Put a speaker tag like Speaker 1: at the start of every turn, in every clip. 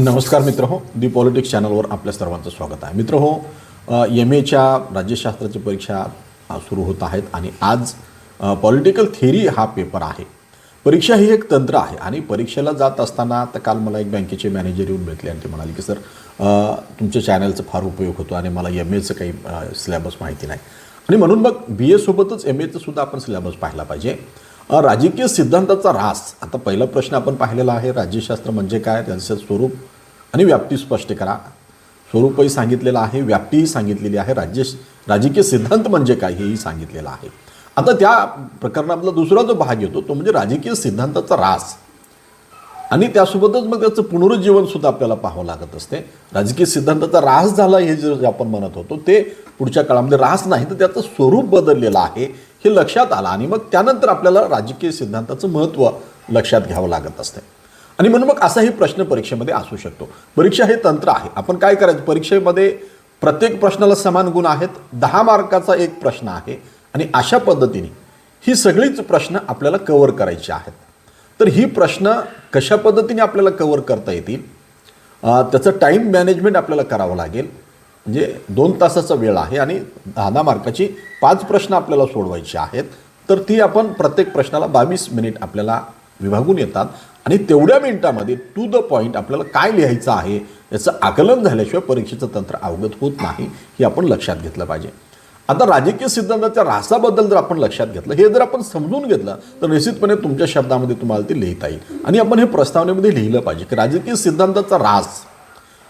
Speaker 1: नमस्कार मित्र हो दी पॉलिटिक्स चॅनलवर आपल्या सर्वांचं स्वागत आहे. मित्र हो एम एच्या राज्यशास्त्राची परीक्षा सुरू होत आहेत आणि आज पॉलिटिकल थेरी हा पेपर आहे. परीक्षा ही एक तंत्र आहे आणि परीक्षेला जात असताना तर काल मला एक बँकेचे मॅनेजर येऊन भेटले आणि ते म्हणाले की सर तुमच्या चॅनलचा फार उपयोग होतो आणि मला एम एचं काही सिलेबस माहिती नाही. आणि म्हणून मग बी एसोबतच एम एचं सुद्धा आपण सिलेबस पाहिला पाहिजे. राजकीय सिद्धांताचा रास आता पहिला प्रश्न आपण पाहिलेला आहे राज्यशास्त्र म्हणजे काय? त्याचं स्वरूप आणि व्याप्ती स्पष्ट करा. स्वरूपही सांगितलेलं आहे व्याप्तीही सांगितलेली आहे राज्य राजकीय सिद्धांत म्हणजे काय हेही सांगितलेलं आहे. आता त्या प्रकरणातला दुसरा जो भाग येतो तो म्हणजे राजकीय सिद्धांताचा रास. आणि त्यासोबतच मग त्याचं पुनरुज्जीवन सुद्धा आपल्याला पाहावं लागत असते. राजकीय सिद्धांताचा रास झाला हे जे आपण म्हणत होतो ते पुढच्या काळामध्ये रास नाही तर त्याचं स्वरूप बदललेलं आहे हे लक्षात आलं. आणि मग त्यानंतर आपल्याला राजकीय सिद्धांताचं महत्त्व लक्षात घ्यावं लागत असते. आणि म्हणून मग असाही प्रश्न परीक्षेमध्ये असू शकतो. परीक्षा हे तंत्र आहे. आपण काय करायचं? परीक्षेमध्ये प्रत्येक प्रश्नाला समान गुण आहेत. दहा मार्काचा एक प्रश्न आहे. आणि अशा पद्धतीने ही सगळीच प्रश्न आपल्याला कवर करायची आहेत. तर ही प्रश्न कशा पद्धतीने आपल्याला कवर करता येतील? त्याचं टाईम मॅनेजमेंट आपल्याला करावं लागेल. म्हणजे दोन तासाचा वेळ आहे आणि दहा दहा मार्काची पाच प्रश्न आपल्याला सोडवायचे आहेत. तर ती आपण प्रत्येक प्रश्नाला बावीस मिनिट आपल्याला विभागून येतात. आणि तेवढ्या मिनिटामध्ये टू द पॉईंट आपल्याला काय लिहायचं आहे याचं आकलन झाल्याशिवाय परीक्षेचं तंत्र अवगत होत नाही हे आपण लक्षात घेतलं पाहिजे. आता राजकीय सिद्धांताच्या रासाबद्दल जर आपण लक्षात घेतलं हे जर आपण समजून घेतलं तर निश्चितपणे तुमच्या शब्दामध्ये तुम्हाला ते लिहिता येईल. आणि आपण हे प्रस्तावनेमध्ये लिहिलं पाहिजे की राजकीय सिद्धांताचा रास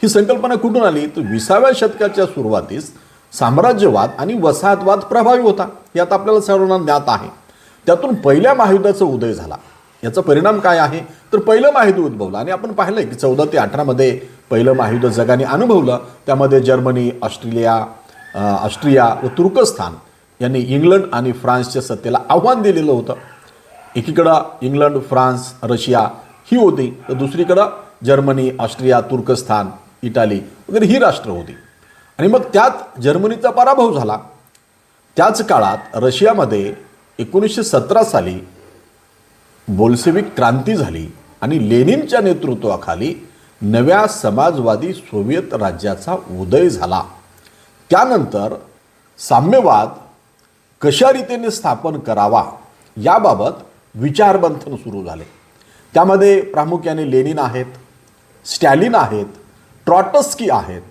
Speaker 1: ही संकल्पना कुठून आली? तर विसाव्या शतकाच्या सुरुवातीस साम्राज्यवाद आणि वसाहतवाद प्रभावी होता. हे आता आपल्याला सर्वांना ज्ञात आहे. त्यातून पहिल्या महायुद्धाचा उदय झाला. याचा परिणाम काय आहे? तर पहिलं महायुद्ध उद्भवलं आणि आपण पाहिलं की चौदा ते अठरामध्ये पहिलं महायुद्ध जगाने अनुभवलं. त्यामध्ये जर्मनी ऑस्ट्रेलिया ऑस्ट्रिया व तुर्कस्थान यांनी इंग्लंड आणि फ्रान्सच्या सत्तेला आव्हान दिलेलं होतं. एकीकडं इंग्लंड फ्रान्स रशिया ही होती तर दुसरीकडं जर्मनी ऑस्ट्रिया तुर्कस्थान इटाली वगैरे ही राष्ट्र होती. आणि मग त्यात जर्मनीचा पराभव झाला. त्याच काळात रशियामध्ये एकोणीसशे सतरा साली बोल्सेविक क्रांती झाली आणि लेनिनच्या नेतृत्वाखाली नव्या समाजवादी सोव्हिएत राज्याचा उदय झाला. त्यानंतर साम्यवाद कशा रीतीने स्थापन करावा याबाबत विचारबंथन सुरू झाले. त्यामध्ये प्रामुख्याने लेनिन आहेत स्टॅलिन आहेत ट्रॉटस्की आहेत.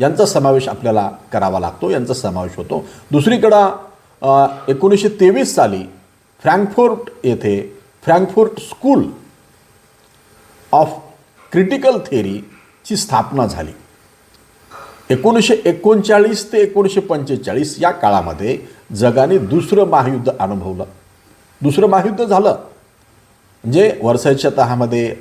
Speaker 1: यांचा समावेश आपल्याला करावा लागतो यांचा समावेश होतो. दुसरीकडं एकोणीसशे तेवीस साली फ्रँकफोर्ट येथे फ्रँकफुर्ट स्कूल ऑफ क्रिटिकल थेअरीची स्थापना झाली. एकोणीसशे एकोणचाळीस ते एकोणीसशे पंचेचाळीस या काळामध्ये जगाने दुसरं महायुद्ध अनुभवलं. दुसरं महायुद्ध झालं. म्हणजे वर्षाच्या तहामध्ये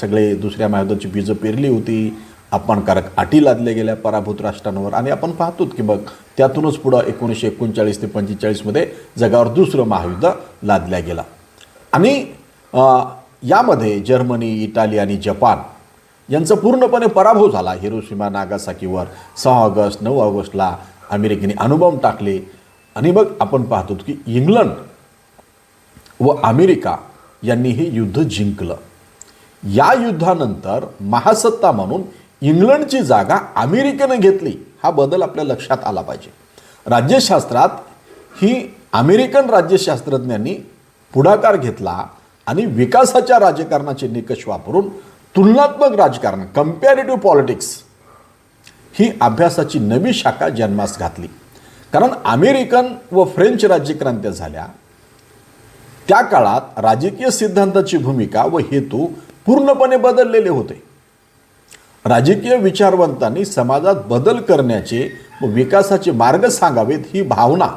Speaker 1: सगळे दुसऱ्या महायुद्धाची बीजं पेरली होती. अपमानकारक अटी लादल्या गेल्या पराभूत राष्ट्रांवर. आणि आपण पाहतो की मग त्यातूनच पुढं एकोणीसशे एकोणचाळीस ते पंचेचाळीसमध्ये जगावर दुसरं महायुद्ध लादल्या गेला. आणि अं, यामध्ये जर्मनी इटाली आणि जपान यांचा पूर्णपणे पराभव झाला. हिरोशिमा नागासाकीवर सहा ऑगस्ट नऊ ऑगस्टला अमेरिकेने अणुबॉम्ब टाकले. आणि मग आपण पाहतो की इंग्लंड व अमेरिका यांनी हे युद्ध जिंकलं. या युद्धानंतर महासत्ता म्हणून इंग्लंडची जागा अमेरिकेनं घेतली. हा बदल आपल्या लक्षात आला पाहिजे. राज्यशास्त्रात ही अमेरिकन राज्यशास्त्रज्ञांनी पुढाकार घेतला आणि विकासाच्या राजकारणाचे निकष वापरून तुलनात्मक राजकारण कम्पॅरेटिव्ह पॉलिटिक्स ही अभ्यासाची नवी शाखा जन्मास घातली. कारण अमेरिकन व फ्रेंच राज्यक्रांत्या झाल्या. त्या काळात राजकीय सिद्धांताची भूमिका व हेतू पूर्णपणे बदललेले होते. राजकीय विचारवंतांनी समाजात बदल करण्याचे व विकासाचे मार्ग सांगावेत ही भावना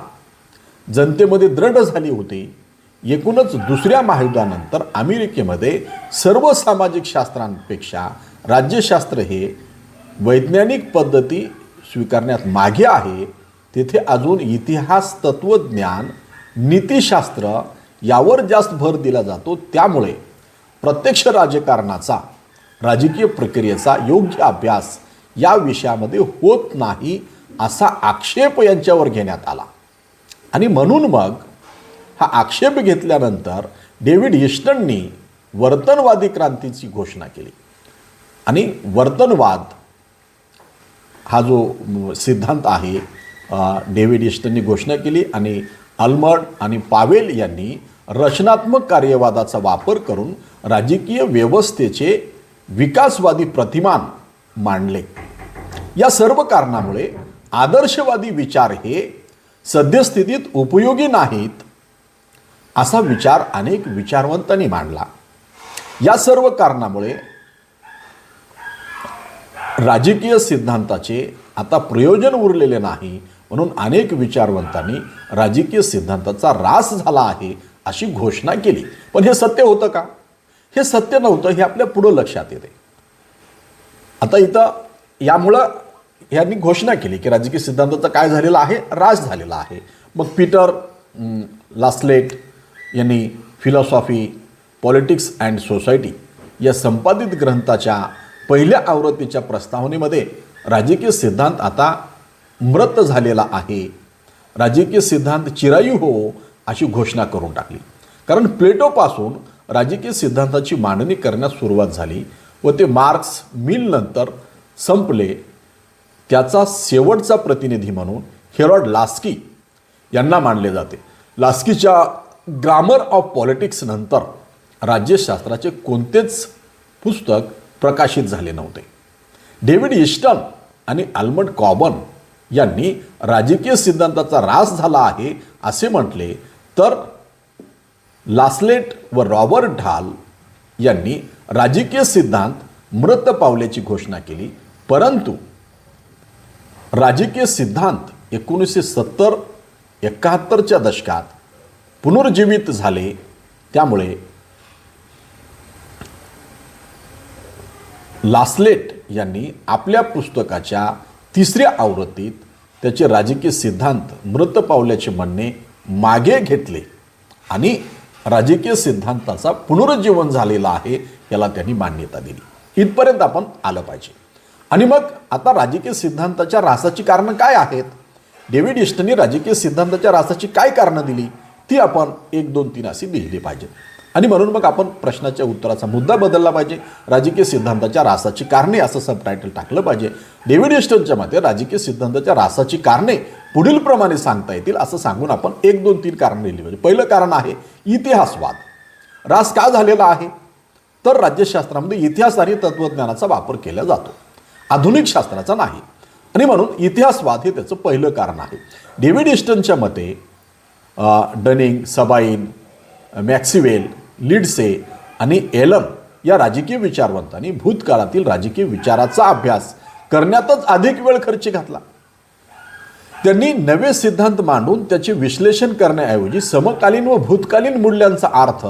Speaker 1: जनतेमध्ये दृढ झाली होती. एकूणच दुसऱ्या महायुद्धानंतर अमेरिकेमध्ये सर्व सामाजिक शास्त्रांपेक्षा राज्यशास्त्र हे वैज्ञानिक पद्धती स्वीकारण्यात मागे आहे तेथे अजून इतिहास तत्त्वज्ञान नीतिशास्त्र यावर जास्त भर दिला जातो. त्यामुळे प्रत्यक्ष राजकारणाचा राजकीय प्रक्रियेचा योग्य अभ्यास या विषयामध्ये होत नाही असा आक्षेप यांच्यावर घेण्यात आला. आणि म्हणून मग हा आक्षेप घेतल्यानंतर डेव्हिड हिस्टननी वर्तनवादी क्रांतीची घोषणा केली. आणि वर्तनवाद हा जो सिद्धांत आहे डेव्हिड इस्टननी घोषणा केली आणि अल्मर्ड आणि पावेल यांनी रचनात्मक कार्यवादाचा वापर करून राजकीय व्यवस्थेचे विकासवादी प्रतिमान मांडले. या सर्व कारणामुळे आदर्शवादी विचार हे सद्यस्थितीत उपयोगी नाहीत असा विचार अनेक विचारवंतांनी मांडला. या सर्व कारणामुळे राजकीय सिद्धांताचे आता प्रयोजन उरलेले नाही म्हणून अनेक विचारवंतांनी राजकीय सिद्धांताचा रास झाला आहे अशी घोषणा केली. पण हे सत्य होतं का? हे सत्य नव्हतं हे आपल्या पुढं लक्षात येते. आता इथं यामुळं यांनी घोषणा केली की राजकीय सिद्धांताचा काय झालेला आहे? रास झालेला आहे. मग पीटर लास्लेट यांनी फिलॉसॉफी पॉलिटिक्स अँड सोसायटी या संपादित ग्रंथाच्या पहिल्या आवृत्तीच्या प्रस्तावनेमध्ये राजकीय सिद्धांत आता मृत झालेला आहे. राजकीय सिद्धांत चिरायू हो अशी घोषणा करून टाकली. कारण प्लेटोपासून राजकीय सिद्धांताची मांडणी करण्यास सुरुवात झाली व ते मार्क्स मिलनंतर संपले. त्याचा शेवटचा प्रतिनिधी म्हणून हेरॉड लास्की यांना मानले जाते. लास्कीच्या ग्रामर ऑफ पॉलिटिक्स नंतर राज्यशास्त्राचे कोणतेच पुस्तक प्रकाशित झाले नव्हते. डेव्हिड इस्टन आणि आल्मंड कॉबन यांनी राजकीय सिद्धांताचा ऱ्हास झाला आहे असे म्हटले तर लास्लेट व रॉबर्ट ढाल यांनी राजकीय सिद्धांत मृत पावल्याची घोषणा केली. परंतु राजकीय सिद्धांत एकोणीसशे सत्तर एकाहत्तरच्या दशकात पुनर्जीवित झाले त्यामुळे लास्लेट यांनी आपल्या पुस्तकाच्या तिसऱ्या आवृत्तीत त्याचे राजकीय सिद्धांत मृत पावल्याचे म्हणणे मागे घेतले आणि राजकीय सिद्धांताचा पुनरुज्जीवन झालेला आहे याला त्यांनी मान्यता दिली. इथपर्यंत आपण आलं पाहिजे. आणि मग आता राजकीय सिद्धांताच्या रासाची कारणं काय आहेत? डेव्हिड इस्टनी राजकीय सिद्धांताच्या रासाची काय कारणं दिली? ती आपण एक दोन तीन अशी लिहिली पाहिजे. आणि म्हणून मग आपण प्रश्नाच्या उत्तराचा मुद्दा बदलला पाहिजे. राजकीय सिद्धांताच्या रासाची कारणे असं सबटायटल टाकलं पाहिजे. डेव्हिड एस्टनच्या मते राजकीय सिद्धांताच्या रासाची कारणे पुढील प्रमाणे सांगता येतील असं सांगून आपण एक दोन तीन कारण लिहिली पाहिजे. पहिलं कारण आहे इतिहासवाद. रास का झालेला आहे? तर राज्यशास्त्रामध्ये इतिहास आणि तत्वज्ञानाचा वापर केला जातो. आधुनिक शास्त्राचा नाही. आणि म्हणून इतिहासवाद हे त्याचं पहिलं कारण आहे. डेव्हिड इस्टनच्या मते डनिंग सबाईन मॅक्सिवेल लिडसे आणि एलन या राजकीय विचारवंतांनी भूतकाळातील राजकीय विचाराचा अभ्यास करण्यातच अधिक वेळ खर्च घातला. त्यांनी नवे सिद्धांत मांडून त्याचे विश्लेषण करण्याऐवजी समकालीन व भूतकालीन मूल्यांचा अर्थ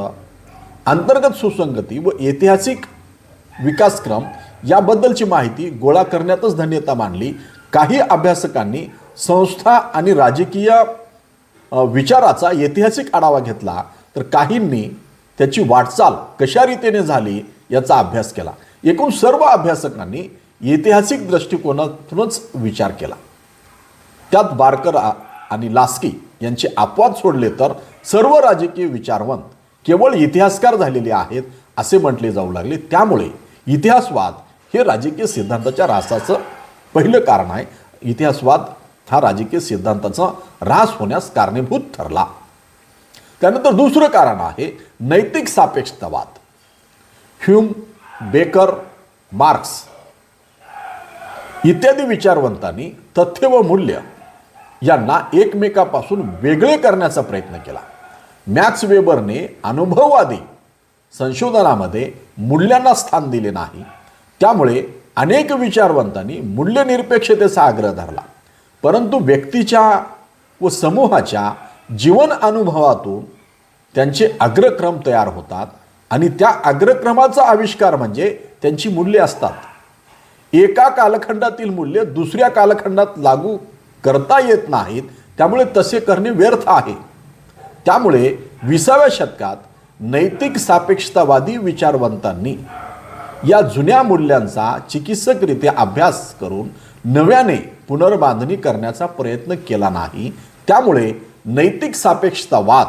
Speaker 1: अंतर्गत सुसंगती व ऐतिहासिक विकासक्रम याबद्दलची माहिती गोळा करण्यातच धन्यता मानली काही अभ्यासकांनी संस्था आणि राजकीय विचाराचा ऐतिहासिक आढावा घेतला तर काहींनी त्याची वाटचाल कशा रीतीने झाली याचा अभ्यास केला. एकूण सर्व अभ्यासकांनी ऐतिहासिक दृष्टिकोनातूनच विचार केला. त्यात बारकर आणि लास्की यांचे अपवाद सोडले तर सर्व राजकीय विचारवंत केवळ इतिहासकार झालेले आहेत असे म्हटले जाऊ लागले. त्यामुळे इतिहासवाद हे राजकीय सिद्धांताच्या रासाचं पहिलं कारण आहे. इतिहासवाद हा राजकीय सिद्धांताचा ऱ्हास होण्यास कारणीभूत ठरला. त्यानंतर दुसरं कारण आहे नैतिक सापेक्षतावाद. ह्यूम बेकर मार्क्स इत्यादी विचारवंतांनी तथ्य व मूल्य यांना एकमेकापासून वेगळे करण्याचा प्रयत्न केला. मॅक्स वेबरने अनुभववादी संशोधनामध्ये मूल्यांना स्थान दिले नाही. त्यामुळे अनेक विचारवंतांनी मूल्यनिरपेक्षतेचा आग्रह धरला. परंतु व्यक्तीच्या व समूहाच्या जीवन अनुभवातून त्यांचे अग्रक्रम तयार होतात आणि त्या अग्रक्रमाचा आविष्कार म्हणजे त्यांची मूल्ये असतात. एका कालखंडातील मूल्य दुसऱ्या कालखंडात लागू करता येत नाहीत त्यामुळे तसे करणे व्यर्थ आहे. त्यामुळे विसाव्या शतकात नैतिक सापेक्षतावादी विचारवंतांनी या जुन्या मूल्यांचा चिकित्सकरित्या अभ्यास करून नव्याने पुनर्बांधणी करण्याचा प्रयत्न केला नाही त्यामुळे नैतिक सापेक्षतावाद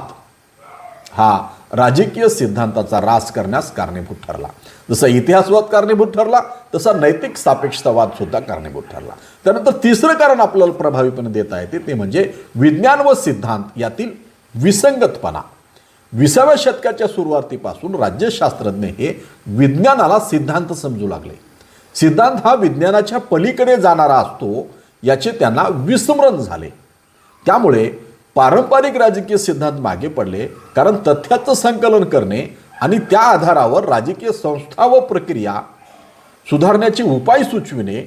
Speaker 1: हा राजकीय सिद्धांताचा ऱ्हास करण्यास कारणीभूत ठरला. जसा इतिहासवाद कारणीभूत ठरला तसा नैतिक सापेक्षतावाद सुद्धा कारणीभूत ठरला. त्यानंतर तिसरं कारण आपल्याला प्रभावीपणे देता येते ते म्हणजे विज्ञान व सिद्धांत यातील विसंगतपणा. विसाव्या शतकाच्या सुरुवातीपासून राज्यशास्त्रज्ञ हे विज्ञानाला सिद्धांत समजू लागले. सिद्धांत हा विज्ञानाच्या पलीकडे जाणारा असतो याचे त्यांना विस्मरण झाले. त्यामुळे पारंपरिक राजकीय सिद्धांत मागे पडले कारण तथ्याचं संकलन करणे आणि त्या आधारावर राजकीय संस्था व प्रक्रिया सुधारण्याचे उपाय सुचविणे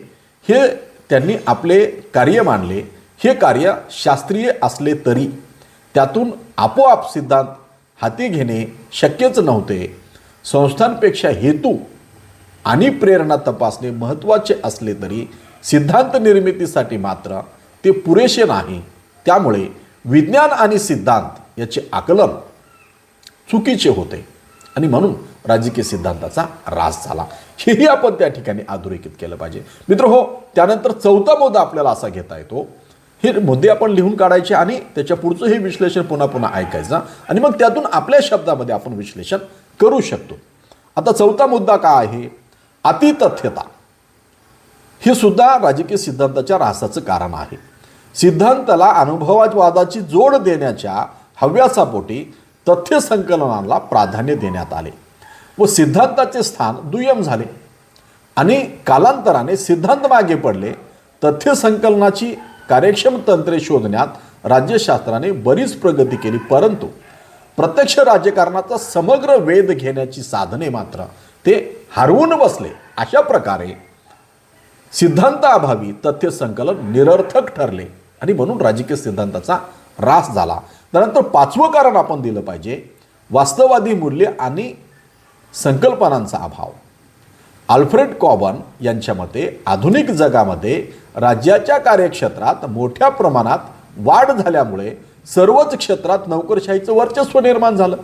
Speaker 1: हे त्यांनी आपले कार्य मानले. हे कार्य शास्त्रीय असले तरी त्यातून आपोआप सिद्धांत हाती घेणे शक्यच नव्हते. संस्थांपेक्षा हेतू आणि प्रेरणा तपासणे महत्त्वाचे असले तरी सिद्धांत निर्मितीसाठी मात्र ते पुरेसे नाही. त्यामुळे विज्ञान आणि सिद्धांत याचे आकलन चुकीचे होते. आणि म्हणून राजकीय सिद्धांताचा ऱ्हास झाला. हेही आपण त्या ठिकाणी अधोरेखित केलं पाहिजे. मित्र हो त्यानंतर चौथा मुद्दा आपल्याला असा घेता येतो. हे मुद्दे आपण लिहून काढायचे आणि त्याच्या पुढचं हे विश्लेषण पुन्हा पुन्हा ऐकायचं. आणि मग त्यातून आपल्या शब्दामध्ये आपण विश्लेषण करू शकतो. आता चौथा मुद्दा काय आहे? अतितथ्यता. हे सुद्धा राजकीय सिद्धांताच्या रासाचं कारण आहे. सिद्धांताला अनुभववादाची जोड देण्याच्या हव्यासापोटी तथ्य संकलनाला प्राधान्य देण्यात आले व सिद्धांताचे स्थान दुय्यम झाले आणि कालांतराने सिद्धांत मागे पडले. तथ्य संकलनाची कार्यक्षम तंत्रे शोधण्यात राज्यशास्त्राने बरीच प्रगती केली परंतु प्रत्यक्ष राजकारणाचा समग्र वेध घेण्याची साधने मात्र ते हरवून बसले. अशा प्रकारे सिद्धांताअभावी तथ्य संकलन निरर्थक ठरले. आणि म्हणून राजकीय सिद्धांताचा ऱ्हास झाला. त्यानंतर पाचवं कारण आपण दिलं पाहिजे. वास्तववादी मूल्य आणि संकल्पनांचा अभाव. आल्फ्रेड कॉबन यांच्या मते आधुनिक जगामध्ये राज्याच्या कार्यक्षेत्रात मोठ्या प्रमाणात वाढ झाल्यामुळे सर्वच क्षेत्रात नोकरशाहीचं वर्चस्व निर्माण झालं.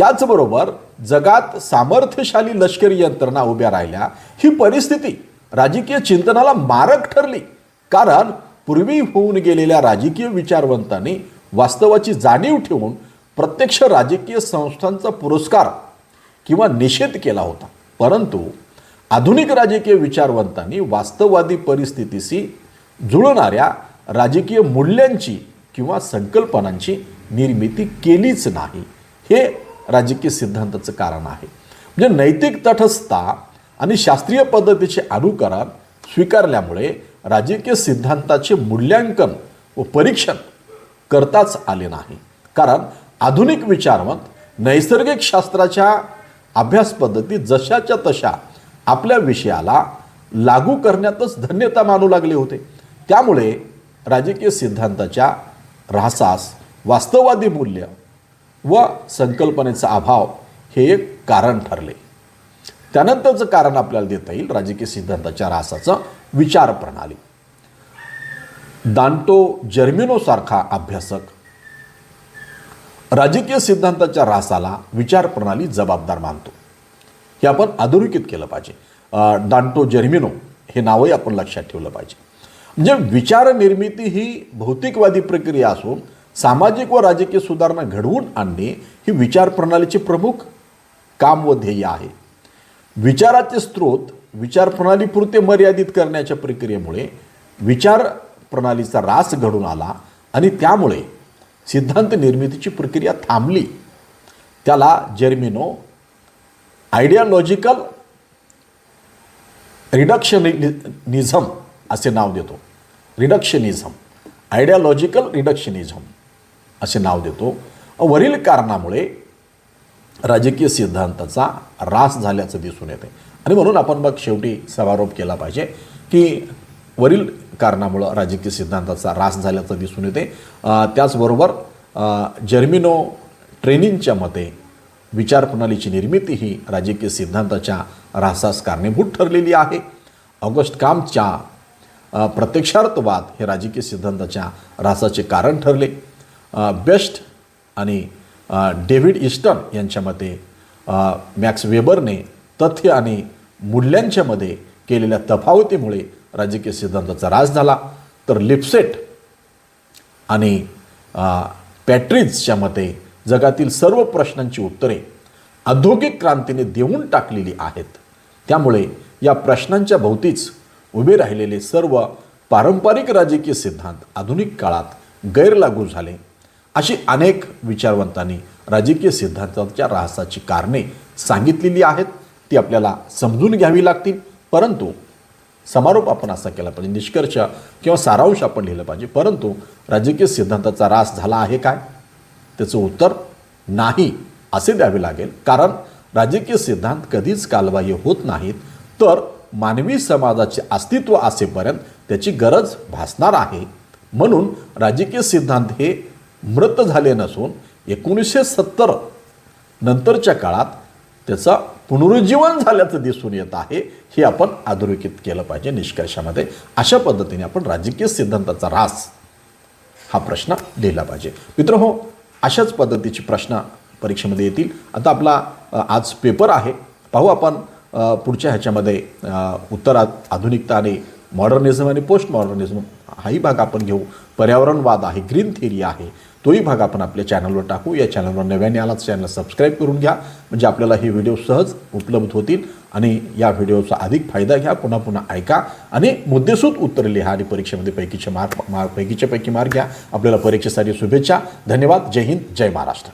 Speaker 1: त्याचबरोबर जगात सामर्थ्यशाली लष्करी यंत्रणा उभ्या राहिल्या. ही परिस्थिती राजकीय चिंतनाला मारक ठरली. कारण पूर्वी होऊन गेलेल्या राजकीय विचारवंतांनी वास्तवाची जाणीव ठेवून प्रत्यक्ष राजकीय संस्थांचा पुरस्कार किंवा निषेध केला होता. परंतु आधुनिक राजकीय विचारवंतांनी वास्तववादी परिस्थितीशी जुळणाऱ्या राजकीय मूल्यांची किंवा संकल्पनांची निर्मिती केलीच नाही. हे राजकीय सिद्धांताचं कारण आहे. म्हणजे नैतिक तटस्थता आणि शास्त्रीय पद्धतीचे अनुकरण स्वीकारल्यामुळे राजकीय सिद्धांताचे मूल्यांकन व परीक्षण करताच आले नाही. कारण आधुनिक विचारवंत नैसर्गिक शास्त्राच्या अभ्यास पद्धती जशाच्या तशा आपल्या विषयाला लागू करण्यातच धन्यता मानू लागले होते. त्यामुळे राजकीय सिद्धांताच्या ऱ्हासास वास्तववादी मूल्य व संकल्पनेचा अभाव हे एक कारण ठरले. त्यानंतरचं कारण आपल्याला देता येईल राजकीय सिद्धांताच्या रासाचं विचार प्रणाली. दांटो जर्मिनोसारखा अभ्यासक. राजकीय सिद्धांताच्या रासाला विचार प्रणाली जबाबदार मानतो. हे आपण अधोरेखित केलं पाहिजे. डांटो जर्मिनो हे नावही आपण लक्षात ठेवलं पाहिजे. म्हणजे विचारनिर्मिती ही भौतिकवादी प्रक्रिया असून सामाजिक व राजकीय सुधारणा घडवून आणणे ही विचारप्रणालीचे प्रमुख काम व ध्येय आहे. विचाराचे स्रोत विचारप्रणालीपुरते मर्यादित करण्याच्या प्रक्रियेमुळे विचार प्रणालीचा रास घडून आला आणि त्यामुळे सिद्धांत निर्मितीची प्रक्रिया थांबली. त्याला जर्मिनो आयडियालॉजिकल रिडक्शनिझम असे नाव देतो. रिडक्शनिझम. आयडियालॉजिकल रिडक्शनिझम. असे नाव देतो. वरील कारणामुळे राजकीय सिद्धांताचा ऱ्हास झाल्याचं दिसून येते. आणि म्हणून आपण मग शेवटी समारोप केला पाहिजे की वरील कारणामुळं राजकीय सिद्धांताचा ऱ्हास झाल्याचं दिसून येते. त्याचबरोबर जर्मिनो ट्रेनिंगच्या मते विचारप्रणालीची निर्मिती ही राजकीय सिद्धांताच्या ऱ्हासास कारणीभूत ठरलेली आहे. ऑगस्ट कामच्या प्रत्यक्षार्थवाद हे राजकीय सिद्धांताच्या ऱ्हासाचे कारण ठरले. बेस्ट आणि डेव्हिड इस्टन यांच्या मते मॅक्स वेबरने तथ्य आणि मूल्यांच्यामध्ये केलेल्या तफावतीमुळे राजकीय सिद्धांताचा राज झाला. तर लिप्सेट आणि पॅट्रिजच्या मते जगातील सर्व प्रश्नांची उत्तरे औद्योगिक क्रांतीने देऊन टाकलेली आहेत. त्यामुळे या प्रश्नांच्या भोवतीच उभे राहिलेले सर्व पारंपरिक राजकीय सिद्धांत आधुनिक काळात गैरलागू झाले. अशी अनेक विचारवंतांनी राजकीय सिद्धांताच्या ऱ्हासाची कारणे सांगितलेली आहेत. ती आपल्याला समजून घ्यावी लागतील. परंतु समारोप आपण असा केला पाहिजे निष्कर्ष किंवा सारांश आपण लिहिलं पाहिजे. परंतु राजकीय सिद्धांताचा ऱ्हास झाला आहे काय? त्याचं उत्तर नाही असे द्यावे लागेल. कारण राजकीय सिद्धांत कधीच कालबाह्य होत नाहीत. तर मानवी समाजाचे अस्तित्व असेपर्यंत त्याची गरज भासणार आहे. म्हणून राजकीय सिद्धांत हे मृत झाले नसून एकोणीसशे सत्तर नंतरच्या काळात त्याचा पुनरुज्जीवन झाल्याचं दिसून येत आहे हे आपण अधोरेखित केलं पाहिजे निष्कर्षामध्ये. अशा पद्धतीने आपण राजकीय सिद्धांताचा ऱ्हास हा प्रश्न लिहिला पाहिजे. मित्र हो अशाच पद्धतीचे प्रश्न परीक्षेमध्ये येतील. आता आपला आज पेपर आहे. पाहू आपण पुढच्या ह्याच्यामध्ये उत्तरात आधुनिकता आणि मॉडर्निझम आणि पोस्ट मॉडर्निझम हाही भाग आपण घेऊ. पर्यावरणवाद आहे ग्रीन थिअरी आहे तोही भाग आपण आपल्या चॅनलवर टाकू. या चॅनलवर नव्याने आलाच चॅनल सबस्क्राईब करून घ्या. म्हणजे आपल्याला हे व्हिडिओ सहज उपलब्ध होतील आणि या व्हिडिओचा अधिक फायदा घ्या पुन्हा पुन्हा ऐका. आणि मुद्देसूद उत्तर लिहा आणि परीक्षेमध्ये पैकीचे मार्क मार्क पैकीच्या पैकी मार्क घ्या. आपल्याला परीक्षेसाठी शुभेच्छा. धन्यवाद. जय हिंद. जय महाराष्ट्र.